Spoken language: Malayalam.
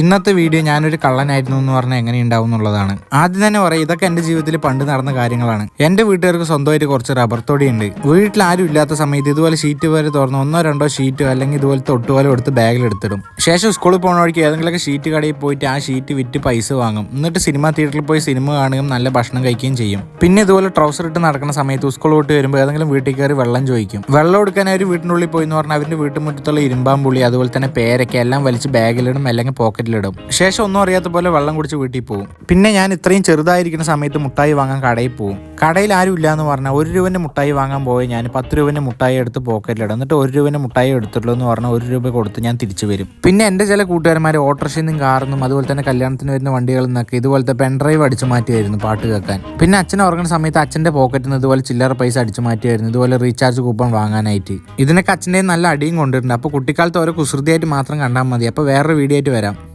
ഇന്നത്തെ വീഡിയോ ഞാനൊരു കള്ളനായിരുന്നു എന്ന് പറഞ്ഞാൽ എങ്ങനെ ഉണ്ടാവും എന്നുള്ളതാണ്. ആദ്യം തന്നെ പറയാം ഇതൊക്കെ എന്റെ ജീവിതത്തിൽ പണ്ട് നടന്ന കാര്യങ്ങളാണ്. എന്റെ വീട്ടുകാർക്ക് സ്വന്തമായിട്ട് കുറച്ച് റബ്ബർ ഉണ്ട്. വീട്ടിൽ ആരും ഇല്ലാത്ത സമയത്ത് ഇതുപോലെ ഷീറ്റ് വരെ തുറന്ന് ഒന്നോ രണ്ടോ ഷീറ്റോ അല്ലെങ്കിൽ ഇതുപോലത്തെ ഒട്ടുപോലെ എടുത്ത് ബാഗിൽ എടുത്തിടും. ശേഷം സ്കൂളിൽ പോകുന്ന വഴിക്ക് ഏതെങ്കിലുമൊക്കെ ഷീറ്റ് കടയിൽ പോയിട്ട് ആ ഷീറ്റ് വിറ്റ് പൈസ വാങ്ങും. എന്നിട്ട് സിനിമാ തിയേറ്ററിൽ പോയി സിനിമ കാണുകയും നല്ല ഭക്ഷണം കഴിക്കുകയും ചെയ്യും. പിന്നെ ഇതുപോലെ ട്രൗസർ ഇട്ട് നടക്കുന്ന സമയത്ത് സ്കൂൾ വിട്ട് വരുമ്പോൾ ഏതെങ്കിലും വീട്ടിൽ കയറി വെള്ളം ചോദിക്കും. വെള്ളം എടുക്കാൻ അവർ വീട്ടിനുള്ളിൽ പോയി എന്ന് പറഞ്ഞാൽ അവരുടെ വീട്ടുമുറ്റത്തുള്ള ഇരുമ്പാമ്പുള്ളി അതുപോലെ തന്നെ പേരൊക്കെ എല്ലാം വലിച്ച് ബാഗിലിടും അല്ലെങ്കിൽ പോക്കറ്റിലിടും ശേഷം ഒന്നും അറിയാത്ത പോലെ വെള്ളം കുടിച്ച് വീട്ടിൽ പോകും പിന്നെ ഞാൻ ഇത്രയും ചെറുതായിരിക്കുന്ന സമയത്ത് മുട്ടായി വാങ്ങാൻ കടയിൽ പോകും കടയിൽ ആരും ഇല്ല എന്ന് പറഞ്ഞാൽ ഒരു രൂപന്റെ മുട്ടായി വാങ്ങാൻ പോയി ഞാൻ പത്ത് രൂപന്റെ മുട്ടായി എടുത്ത് പോക്കറ്റിലിടും. എന്നിട്ട് ഒരു രൂപന്റെ മുട്ടായി എടുത്തിട്ടുള്ളൂ എന്ന് പറഞ്ഞാൽ ഒരു രൂപ കൊടുത്ത് ഞാൻ തിരിച്ചു വരും. പിന്നെ എന്റെ ചില കൂട്ടുകാരന്മാർ ഓട്ടോറിക്ഷയിൽ നിന്നും കാറിന്നും അതുപോലെ തന്നെ കല്യാണത്തിന് വരുന്ന വണ്ടികളിൽ നിന്നൊക്കെ ഇതുപോലത്തെ പെൻഡ്രൈവ് അടിച്ചു മാറ്റിയായിരുന്നു പാട്ട് കേൾക്കാൻ. പിന്നെ അച്ഛൻ ഉറങ്ങുന്ന സമയത്ത് അച്ഛന്റെ പോക്കറ്റിൽ നിന്ന് ഇതുപോലെ ചില്ലറ പൈസ അടിച്ചു മാറ്റിയായിരുന്നു. ഇതുപോലെ റീചാർജ് കൂപ്പൺ വാങ്ങാനായിട്ട്. ഇതിനൊക്കെ അച്ഛന്റെ നല്ല അടിയും കൊണ്ടിട്ടുണ്ട്. അപ്പോൾ കുട്ടിക്കാലത്ത് ഓരോ കുസൃതിയായിട്ട് മാത്രം കണ്ടാൽ മതി. അപ്പോൾ വേറൊരു വീഡിയോ ആയിട്ട് വരാം.